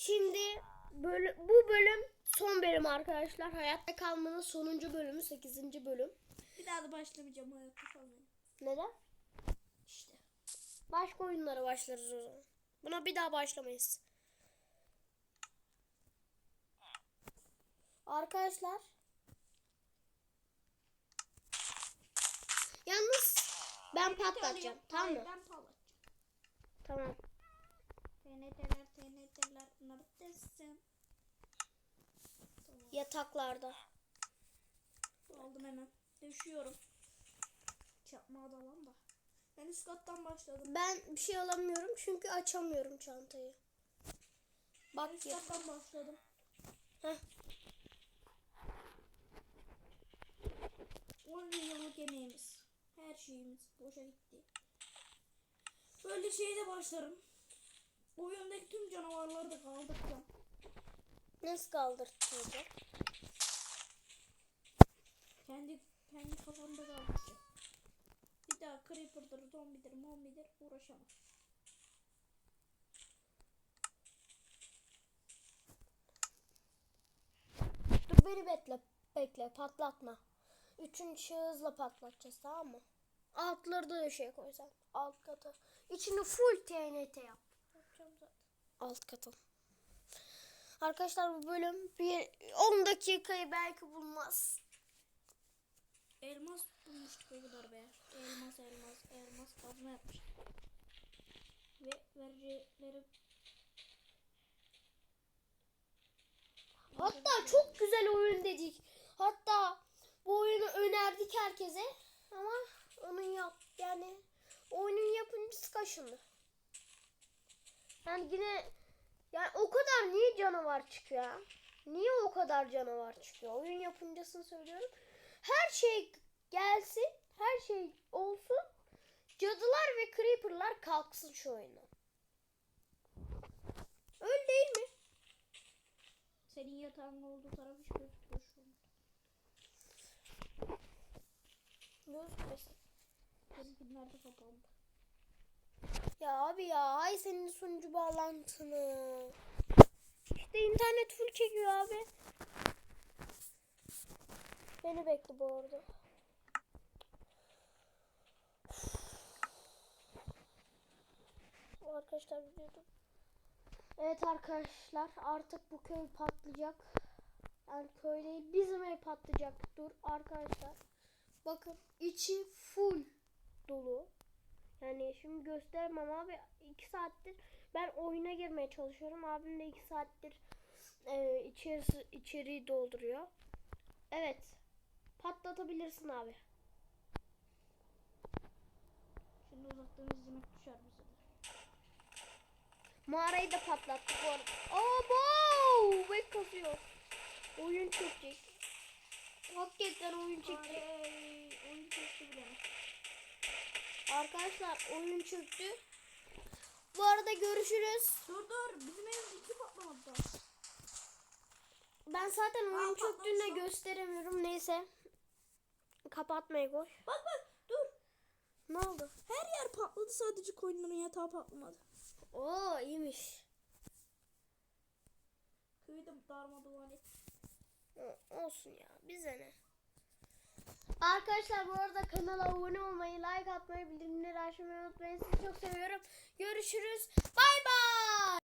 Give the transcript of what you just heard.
Şimdi bölü- bu bölüm son bölüm arkadaşlar. Hayatta kalmanın sonuncu bölümü 8. bölüm. Bir daha da başlamayacağım hayatta kalmaya. Neden? İşte. Başka oyunlara başlarız o zaman. Buna bir daha başlamayız. Arkadaşlar. Yalnız ben patlatacağım. Tamam mı? Ben patlatacağım. Tamam. TNT'ler TNT'ler neredesin? Tamam. Yataklarda. Aldım hemen. Düşüyorum. Çarpma da lan da. Ben üst kattan başladım. Ben bir şey alamıyorum çünkü açamıyorum çantayı. Bak Üst ya. kattan başladım. Heh. 10 yıllık emeğimiz. Her şeyimiz boşa gitti. Böyle şeyde başlarım. Oyundaki canavarları da kaldıracağım. Nasıl kaldırtacak? Kendi kendi kafamda kaldıracağım. Bir daha Creeper'dır, zombidir, mombidir uğraşamam. Dur beni bekle. Bekle patlatma. Üçüncü şahısla patlatacağız tamam mı? Altları da şey koysan. Alt katı. İçini full TNT yap. Alt katı. Arkadaşlar bu bölüm bir 10 dakikayı belki bulmaz. Elmas bulmuştuk o kadar be. Elmas, elmas, elmas kazma yapmıştık. Ve vericileri Hatta çok güzel oyun dedik. Hatta bu oyunu önerdik herkese. Ama onun yap yani oyunun yapımcısı kaşındı. Yani yine yani o kadar niye canavar çıkıyor? Niye o kadar canavar çıkıyor? Oyun yapımcısını söylüyorum. Her şey gelsin, her şey olsun. Cadılar ve creeper'lar kalksın şu oyundan. Öyle değil mi? senin yatağın olduğu taraf hiç gözükmüyor şu an. Gözükmesin. Benimkiler de kapandı. Ya abi ya ay senin sunucu bağlantını. İşte internet full çekiyor abi. Beni bekle bu arada. Arkadaşlar biliyordum. Evet arkadaşlar artık bu köy patlayacak. Yani köy değil bizim ev patlayacak. Dur arkadaşlar. Bakın içi full dolu. Yani şimdi göstermem abi. 2 saattir ben oyuna girmeye çalışıyorum. Abim de 2 saattir e, içerisi, içeriği dolduruyor. Evet. Patlatabilirsin abi. Şimdi uzaktan izlemek düşer bize de. Mağarayı da patlattık bu arada. Abo! Bek kasıyor. Oyun çekecek. Hakikaten oyun çekecek. Bile. Arkadaşlar oyun çöktü. Bu arada görüşürüz. Dur dur bizim ev iki patlamadı. Ben zaten oyun Aa, çöktüğünde patlamış gösteremiyorum. Neyse. Kapatmayı koy. Bak bak dur. Ne oldu? Her yer patladı sadece koyunların yatağı patlamadı. Oo iyiymiş. Köyü de darmadağın et. Olsun ya. Bize ne? Arkadaşlar bu arada kanala abone olmayı, like atmayı, bildirimleri açmayı unutmayın. Sizi çok seviyorum. Görüşürüz. Bay bay.